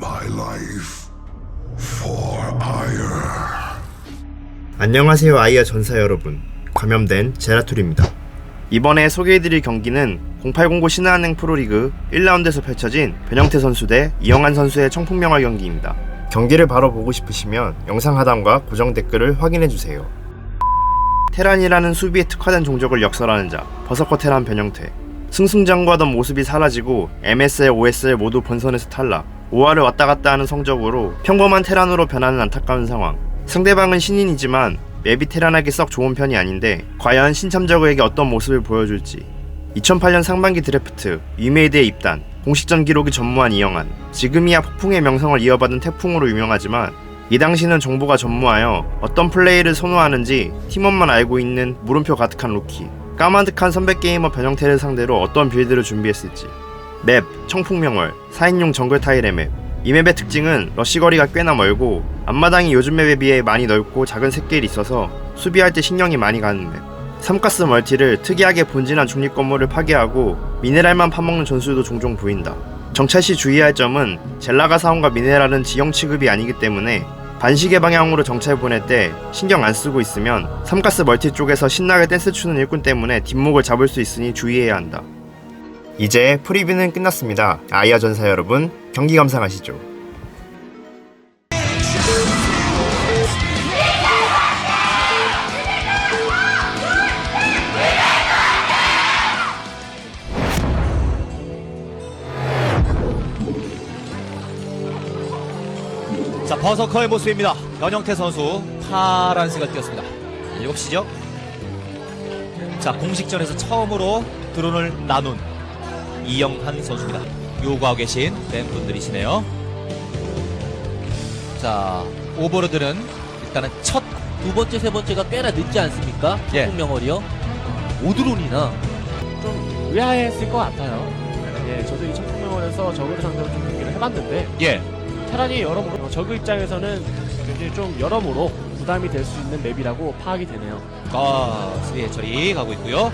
my life for ire. 안녕하세요 아이어 전사 여러분. 감염된 제라툴입니다. 이번에 소개해드릴 경기는 0809 신한은행 프로리그 1라운드에서 펼쳐진 변형태 선수 대 이영환 선수의 청풍명화 경기입니다. 경기를 바로 보고 싶으시면 영상 하단과 고정 댓글을 확인해주세요. 테란이라는 수비에 특화된 종족을 역설하는 자 버서커 테란 변형태. 승승장구하던 모습이 사라지고 MSL, OSL 모두 본선에서 탈락 5화를 왔다 갔다 하는 성적으로 평범한 테란으로 변하는 안타까운 상황. 상대방은 신인이지만 맵이 테란에게 썩 좋은 편이 아닌데 과연 신참저그에게 어떤 모습을 보여줄지. 2008년 상반기 드래프트 위메이드의 입단 공식전 기록이 전무한 이영환 지금이야 폭풍의 명성을 이어받은 태풍으로 유명하지만 이 당시는 정보가 전무하여 어떤 플레이를 선호하는지 팀원만 알고 있는 물음표 가득한 루키. 까마득한 선배 게이머 변형태를 상대로 어떤 빌드를 준비했을지 맵 청풍명월 4인용 정글 타일의 맵. 이 맵의 특징은 러시 거리가 꽤나 멀고 앞마당이 요즘 맵에 비해 많이 넓고 작은 샛길이 있어서 수비할 때 신경이 많이 가는 맵. 삼가스 멀티를 특이하게 본진한 중립 건물을 파괴하고 미네랄만 파먹는 전술도 종종 보인다. 정찰 시 주의할 점은 젤라가 사원과 미네랄은 지형 취급이 아니기 때문에 반시계 방향으로 정찰 보낼 때 신경 안 쓰고 있으면 삼가스 멀티 쪽에서 신나게 댄스 추는 일꾼 때문에 뒷목을 잡을 수 있으니 주의해야 한다. 이제 프리뷰는 끝났습니다. 아이아 전사 여러분, 경기 감상하시죠. 자 버서커의 모습입니다. 변형태 선수 파란색을 띄었습니다. 7시죠? 자 공식전에서 처음으로 드론을 나눈 이영한 선수입니다. 요구하고 계신 팬 분들이시네요. 자 오버로드는 일단은 첫 두 번째, 세 번째가 꽤나 늦지 않습니까? 예. 청풍명월이요. 오드론이나 좀 의아했을 것 같아요. 예, 저도 이 청풍명원에서 저그를 상대로 좀 경기를 해봤는데 예. 테란이 여러모로 저그 입장에서는 굉장히 좀 여러모로 부담이 될 수 있는 맵이라고 파악이 되네요. 아, 수리해 처리 가고 있고요.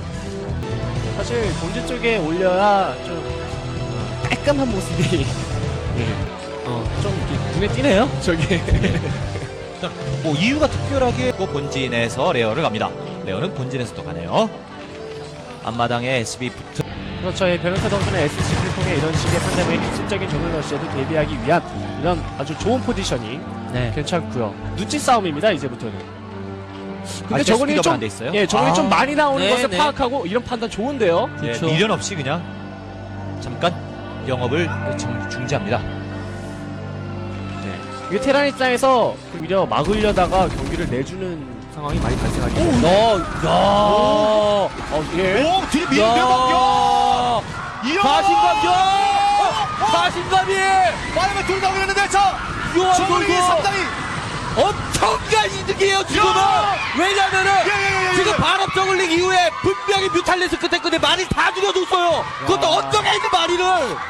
사실 본진 쪽에 올려야 좀 어, 깔끔한 모습이 예, 어, 좀 이렇게 눈에 띄네요. 저기 자, 뭐 이유가 특별하게 그 본진에서 레어를 갑니다. 레어는 본진에서도 가네요. 앞마당에 SB 붙은 그렇죠. 예, 변호사 선수는 SC를 통해 이런 식의 상대방의 기술적인 저글 러시에도 대비하기 위한 이런 아주 좋은 포지셔닝 네. 괜찮고요. 눈치 싸움입니다. 이제부터는. 근데 스피드업은 좀. 예, 저글이 아. 좀 많이 나오는 네, 것을 네. 파악하고 이런 판단 좋은데요. 예, 그렇죠. 미련 없이 그냥 잠깐 영업을 정- 중지합니다. 이게 테란 입장에서 오히려 막으려다가 경기를 내주는 상황이 많이 발생하기 때문에. 어, 야, 어, 예. 오, 뒤에 밀 야, 이야! 자신감, 야, 자신감이, 빠르게 둘 나오긴 했는데 자! 이거 상당히 엄청난 이득이에요, 지금은. 야! 왜냐면은, 예, 예, 예, 예. 지금 발업 저글링 이후에 분명히 뮤탈리스 끝에 끝에 많이 다 죽여줬어요. 그것도 언덕에 있는 마리를.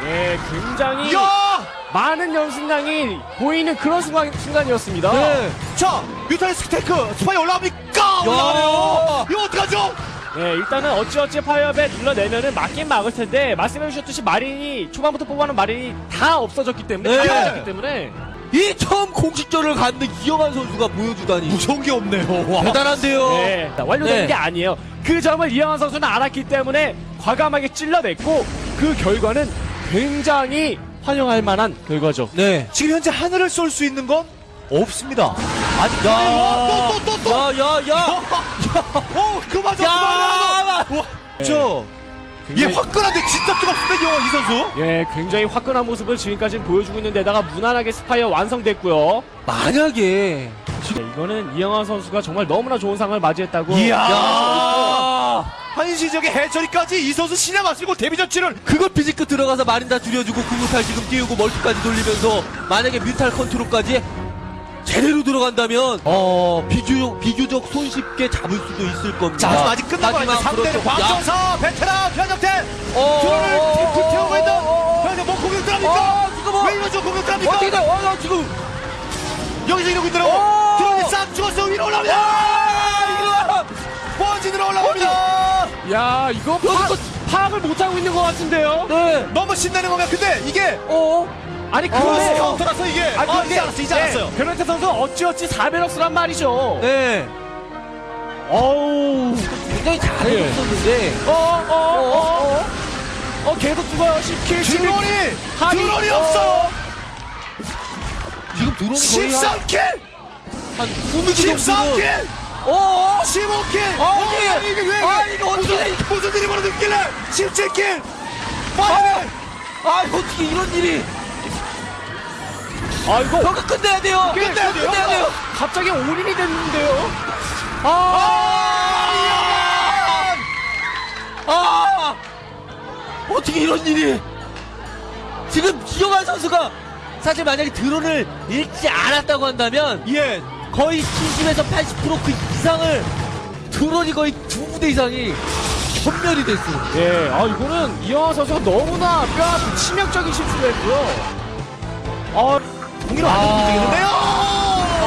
예, 굉장히 야! 많은 연승량이 보이는 그런 순간, 순간이었습니다. 네. 자! 뮤탈리스 테크 스파이 올라옵니까? 올라가네요! 이거 어떡하죠? 예, 일단은 어찌어찌 파이어벳 눌러내면은 맞긴 막을 텐데, 말씀해주셨듯이 마린이, 초반부터 뽑아놓은 마린이 다 없어졌기 때문에, 네. 다 없어졌기 때문에, 이 처음 공식전을 갖는 이영환 선수가 보여주다니. 무서운 게 없네요. 와. 대단한데요. 네, 완료된 네. 게 아니에요. 그 점을 이영환 선수는 알았기 때문에 과감하게 찔러냈고 그 결과는 굉장히 환영할 만한 결과죠. 네. 지금 현재 하늘을 쏠 수 있는 건 없습니다. 아직 야, 또, 또, 또, 또! 야, 야, 야. 어, 그만 좀, 야, 그만 저, 얘 화끈한데 진짜 뜨겁습니다, 이 영화, 이 선수. 예, 굉장히 화끈한 모습을 지금까지 보여주고 있는 데다가 무난하게 스파이어 완성됐고요. 만약에 네, 이거는 이영환 선수가 정말 너무나 좋은 상을 맞이했다고. 이야. 야 한시적인 해처리까지 이 선수 신의 맞으고 데뷔 전치를 그걸 피지크 들어가서 마린 다 줄여주고 구무탈 지금 띄우고 멀티까지 돌리면서 만약에 뮤탈 컨트롤까지 제대로 들어간다면 어 비교적 비교적 손쉽게 잡을 수도 있을 겁니다. 자, 아직 아직 끝나고 있는 하지만 상대는 그렇죠. 야, 광정사, 베테랑, 변혁태, 어, 드론을 어, 어, 불 태우고 있는, 어, 그런데 뭐 공격 들어갑니까? 어, 지금 뭐 왜 이러죠, 공격 들어갑니까? 어떻게 돼? 어, 나 지금 여기서 이러고 있더라고. 어! 드론이 싹 죽었어, 위로 올라옵니다! 아, 번진으로 올라옵니다! 야, 이거 파, 여기서- 파악을 못하고 있는 것 같은데요? 네. 너무 신나는 거면 근데 이게 어. 아니 어, 그런데 카운터라서 이게 아, 어, 근데 이제 알았어 이제 알았어요. 변현태 선수 어찌어찌 4배럭스란 말이죠. 네. 어우. 굉장히 잘해줬었는데. 어, 어, 어, 어. 어, 계속 죽어요. 10킬, 11킬. 드론이 드론이 어. 없어. 지금 드론이 거의 한, 13킬, 한 9미 13킬, 어? 15킬. 아니, 어, 이게 왜? 아, 이거 어떻게 무슨, 일이 벌어졌길래? 17킬. 파이널. 아, 어떻게 이런 일이. 아, 이거 저거 끝내야 돼요. 끝내야 돼요. 끝내야 돼요. 갑자기 올인이 됐는데요. 아! 아! 어떻게 이런 일이? 지금 기영환 선수가 사실 만약에 드론을 잃지 않았다고 한다면 예. 거의 70에서 80%그 이상을 드론이 거의 두 부대 이상이 전멸이 됐어요. 예, 아, 이거는 이영하 선수가 너무나 뼈아픈 치명적인 실수를 했고요. 아, 공이로 안 되면 되겠는데요.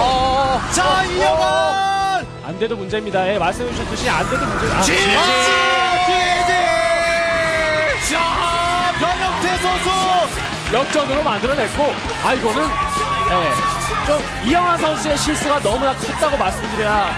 아, 자, 이영환. 안 돼도 문제입니다. 예, 말씀해 주셨듯이 안 돼도 문제. 아, 지지. 지지. 자, 변형태 선수. 역전으로 만들어냈고, 아, 이거는, 예, 좀 이영하 선수의 실수가 너무나 컸다고 말씀드려야